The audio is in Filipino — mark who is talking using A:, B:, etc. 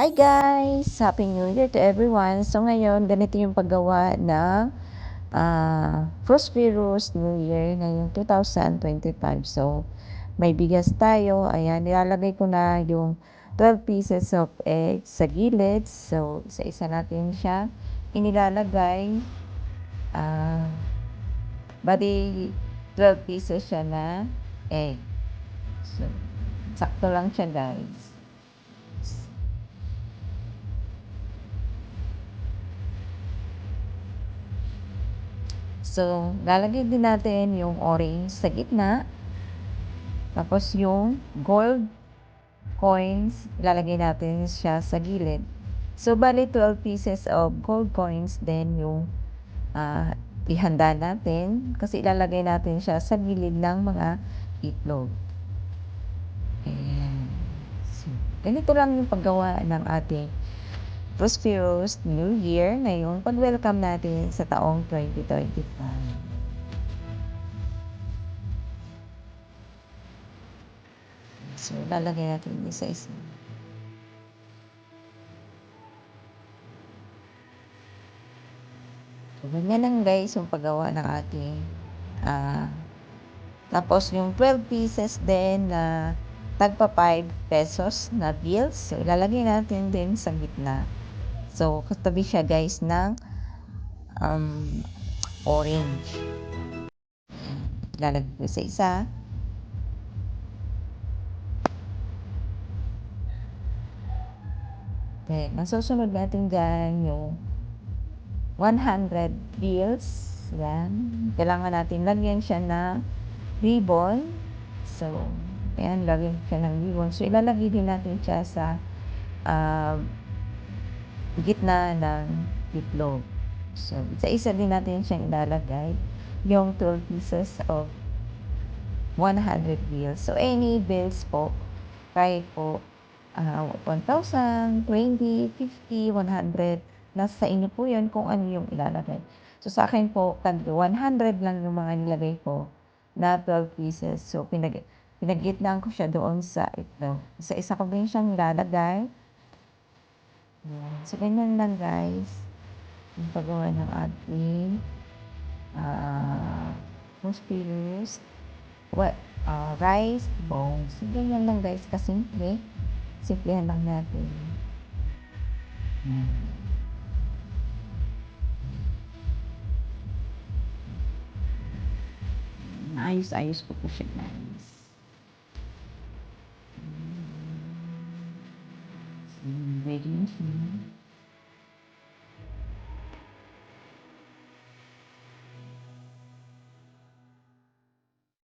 A: Hi guys! Happy New Year to everyone! So ngayon, ganito yung paggawa ng uh, Prosperous New Year ngayong 2025. So, may bigas tayo. Ayan, nilalagay ko na yung 12 pieces of eggs sa gilid. So, isa-isa natin siya inilalagay. Uh, bali, 12 pieces siya na egg. So, sakto lang siya guys. So, lalagay din natin yung orange sa gitna. Tapos yung gold coins, lalagay natin siya sa gilid. So, bali 12 pieces of gold coins then yung uh, ihanda natin kasi ilalagay natin siya sa gilid ng mga itlog. Ayan. So, ganito lang yung paggawa ng ating prosperous New Year ngayong pag-welcome natin sa taong 2025. So, lalagay natin isa-isa. So, ganyan lang guys yung paggawa ng ating uh, tapos yung 12 pieces din na uh, tagpa 5 pesos na bills. So, ilalagay natin din sa gitna. So, katabi siya guys ng um, orange. Lalagay ko sa isa. Then, ang susunod natin dyan yung 100 bills. Yan. Kailangan natin lagyan siya na ribbon. So, ayan, lagyan siya ng ribbon. So, ilalagay din natin siya sa uh, gitna ng itlog. So, isa-isa din natin siyang ilalagay yung 12 pieces of 100 bills. So, any bills po, kahit po uh, 1,000, 20, 50, 100, nasa inyo po yun kung ano yung ilalagay. So, sa akin po, 100 lang yung mga nilagay ko na 12 pieces. So, pinag pinagitnaan ko siya doon sa itlog. Sa isa ko din siyang ilalagay. Yan. So, ganyan lang guys. Yung paggawa ng ating uh, conspiracy what, uh, rice bones. So, ganyan lang guys. Kasimple. Simplihan lang natin. Hmm. Ayos-ayos ko po siya guys. Hmm. Ready na siya.